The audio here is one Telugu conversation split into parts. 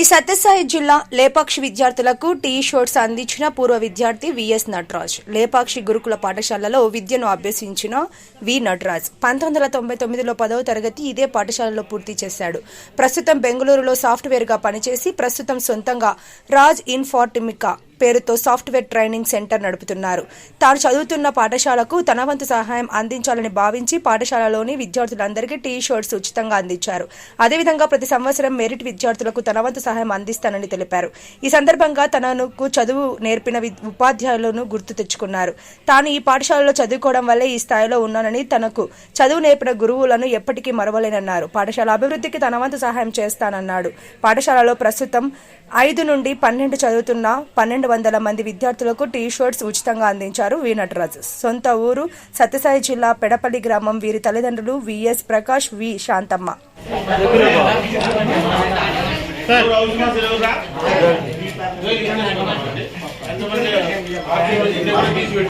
శ్రీ సత్యసాయి జిల్లా లేపాక్షి విద్యార్థులకు టీ షర్ట్స్ అందించిన పూర్వ విద్యార్థి విఎస్ నటరాజ్. లేపాక్షి గురుకుల పాఠశాలలో విద్యను అభ్యసించిన వి నటరాజ్. పంతొమ్మిది వందల తొంభై తొమ్మిదిలో పదవ తరగతి ఇదే పాఠశాలలో పూర్తి చేశాడు. ప్రస్తుతం బెంగళూరులో సాఫ్ట్వేర్గా పనిచేసి ప్రస్తుతం సొంతంగా రాజ్ ఇన్ఫార్టిమికా పేరుతో సాఫ్ట్వేర్ ట్రైనింగ్ సెంటర్ నడుపుతున్నారు. తాను చదువుతున్న పాఠశాలకు తన వంతు సహాయం అందించాలని భావించి పాఠశాలలోని విద్యార్థులందరికీ టీ షర్ట్స్ ఉచితంగా అందించారు. అదేవిధంగా ప్రతి సంవత్సరం మెరిట్ విద్యార్థులకు తన వంతు సహాయం అందిస్తానని తెలిపారు. ఈ సందర్భంగా తనకు చదువు నేర్పిన వి- ఉపాధ్యాయులను గుర్తు తెచ్చుకున్నారు. తాను ఈ పాఠశాలలో చదువుకోవడం వల్లే ఈ స్థాయిలో ఉన్నానని తనకు చదువు నేర్పిన గురువులను ఎప్పటికీ మరవలేనన్నారు. పాఠశాల అభివృద్ధికి తన వంతు సహాయం చేస్తానన్నాడు. పాఠశాలలో ప్రస్తుతం ఐదు నుండి పన్నెండు చదువుతున్న పన్నెండు వందల మంది విద్యార్థులకు టీ షర్ట్స్ ఉచితంగా అందించారు వి నటరాజు. సొంత ఊరు సత్యసాయి జిల్లా పెడపల్లి గ్రామం వీరి తల్లిదండ్రులు విఎస్ ప్రకాష్ వి శాంతమ్మ.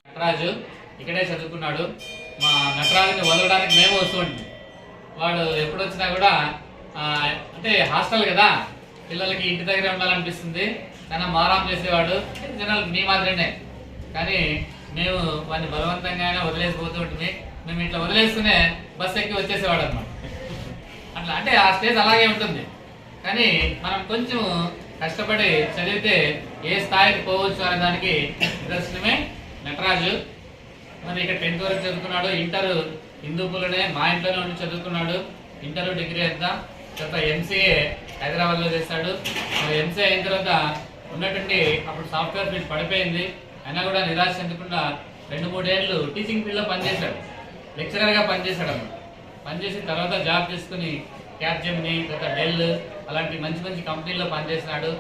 నటరాజు ఇక్కడే చదువుకున్నాడు. మా నటరాజుని వదలడానికి మేము వస్తూ వాడు ఎప్పుడు వచ్చినా కూడా అంటే హాస్టల్ కదా పిల్లలకి ఇంటి దగ్గర ఉండాలనిపిస్తుంది. కానీ మారాం చేసేవాడు. జనాలు మీ మాదిరినే. కానీ మేము వాడిని బలవంతంగా అయినా వదిలేసిపోతూ ఉంటుంది మేము ఇట్లా వదిలేస్తూనే బస్ ఎక్కి వచ్చేసేవాడు అనమాట అట్లా అంటే ఆ స్టేజ్ అలాగే ఉంటుంది. కానీ మనం కొంచెం కష్టపడి చదివితే ఏ స్థాయికి పోవచ్చు అనే దానికి నిదర్శనమే నటరాజు. మరి ఇక్కడ టెన్త్ వరకు చదువుకున్నాడు. ఇంటర్ హిందూపులోనే మా ఇంట్లోనే ఉండి చదువుకున్నాడు. ఇంటర్ డిగ్రీ ఎంత తర్వాత ఎంసీఏ హైదరాబాద్లో చేస్తాడు. ఎంసీఏ అయిన తర్వాత ఉన్నటువంటి అప్పుడు సాఫ్ట్వేర్ ఫీల్డ్ పడిపోయింది. అయినా కూడా నిరాశ చెందకుండా రెండు మూడేళ్ళు టీచింగ్ ఫీల్డ్లో పనిచేశాడు. లెక్చరర్గా పనిచేశాడు అన్నమాట. పనిచేసిన తర్వాత జాబ్ చేసుకుని క్యాప్జెమ్ని తర్వాత డెల్ అలాంటి మంచి మంచి కంపెనీల్లో పనిచేసినాడు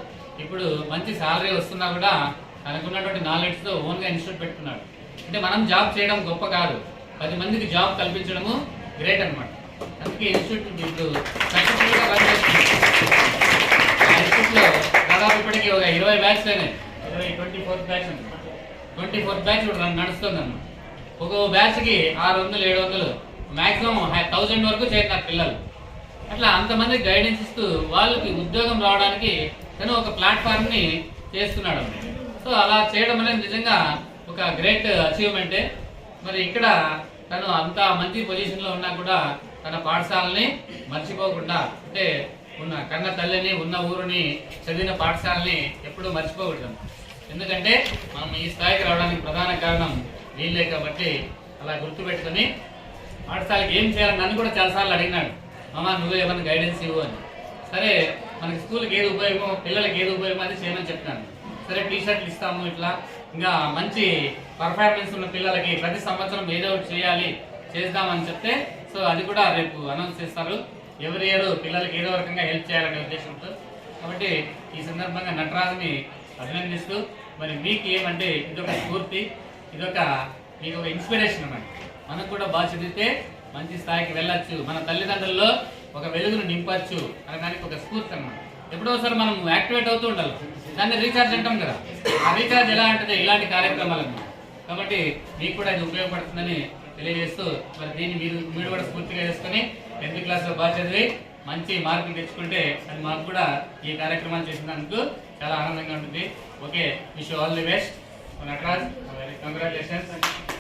ఇప్పుడు మంచి శాలరీ వస్తున్నా కూడా తనకున్నటువంటి నాలెడ్జ్తో ఓన్గా ఇన్స్టిట్యూట్ పెట్టుకున్నాడు. అంటే మనం జాబ్ చేయడం గొప్ప కాదు. పది మందికి జాబ్ కల్పించడము గ్రేట్ అన్నమాట. అందుకే ఇన్స్టిట్యూట్ ఇప్పుడు సక్సెస్ఫుల్గా పనిచేస్తుంది. ఆ ఇన్స్టిట్యూట్లో దాదాపు ఇప్పటికీ ఒక ఇరవై బ్యాచ్ అయినాయి. ఇరవై twenty fourth batch twenty fourth batch ఇప్పుడు నడుస్తుంది అన్నమాట ఒక్కో బ్యాచ్కి ఆరు వందలు ఏడు వందలు మాక్సిమం థౌజండ్ వరకు చేరినారు పిల్లలు. అట్లా అంతమంది గైడెన్స్ ఇస్తూ వాళ్ళకి ఉద్యోగం రావడానికి తను ఒక ప్లాట్ఫామ్ని చేస్తున్నాడు. సో అలా చేయడం అనేది నిజంగా ఒక గ్రేట్ అచీవ్మెంటే. మరి ఇక్కడ తను అంత మంచి పొజిషన్లో ఉన్నా కూడా తన పాఠశాలని మర్చిపోకుండా అంటే ఉన్న కన్న తల్లిని ఉన్న ఊరిని చదివిన పాఠశాలని ఎప్పుడూ మర్చిపోకూడదు. ఎందుకంటే మనం ఈ స్థాయికి రావడానికి ప్రధాన కారణం వీళ్ళే కాబట్టి అలా గుర్తుపెట్టుకొని పాఠశాలకి ఏం చేయాలని నన్ను కూడా చాలాసార్లు అడిగినాడు. మామ నువ్వు ఏమైనా గైడెన్స్ ఇవ్వు అని. సరే మనకి స్కూల్కి ఏది ఉపయోగమో పిల్లలకి ఏది ఉపయోగమో అది చేయమని చెప్తాను సరే టీ షర్ట్లు ఇస్తాము ఇట్లా. ఇంకా మంచి పర్ఫార్మెన్స్ ఉన్న పిల్లలకి ప్రతి సంవత్సరం ఏదో ఒకటి చేయాలి. చేద్దామని చెప్తే సో అది కూడా రేపు అనౌన్స్ చేస్తారు. ఎవరి ఇయర్ పిల్లలకి ఏదో రకంగా హెల్ప్ చేయాలనే ఉద్దేశంతో. కాబట్టి ఈ సందర్భంగా నటరాజుని అభినందిస్తూ మరి మీకు ఏమంటే ఇదొక స్ఫూర్తి ఇదొక మీకు ఒక ఇన్స్పిరేషన్ అన్నమాట. మనకు కూడా బాగా చదివితే మంచి స్థాయికి వెళ్ళొచ్చు. మన తల్లిదండ్రుల్లో ఒక వెలుగును నింపచ్చు అనడానికి ఒక స్ఫూర్తి అన్నమాట. ఎప్పుడో ఒకసారి మనం యాక్టివేట్ అవుతూ ఉండాలి. దాన్ని రీఛార్జ్ అంటాం కదా. ఆ రీఛార్జ్ ఎలా అంటే ఇలాంటి కార్యక్రమాలు కాబట్టి మీకు కూడా ఇది ఉపయోగపడుతుందని తెలియజేస్తూ మరి దీన్ని మీరు మీరు కూడా స్ఫూర్తిగా చేసుకుని టెన్త్ క్లాస్లో బాగా చదివి మంచి మార్కులు తెచ్చుకుంటే అది మాకు కూడా ఈ కార్యక్రమాలు చేసినందుకు చాలా ఆనందంగా ఉంటుంది. Okay wish all the best. Nataraj congratulations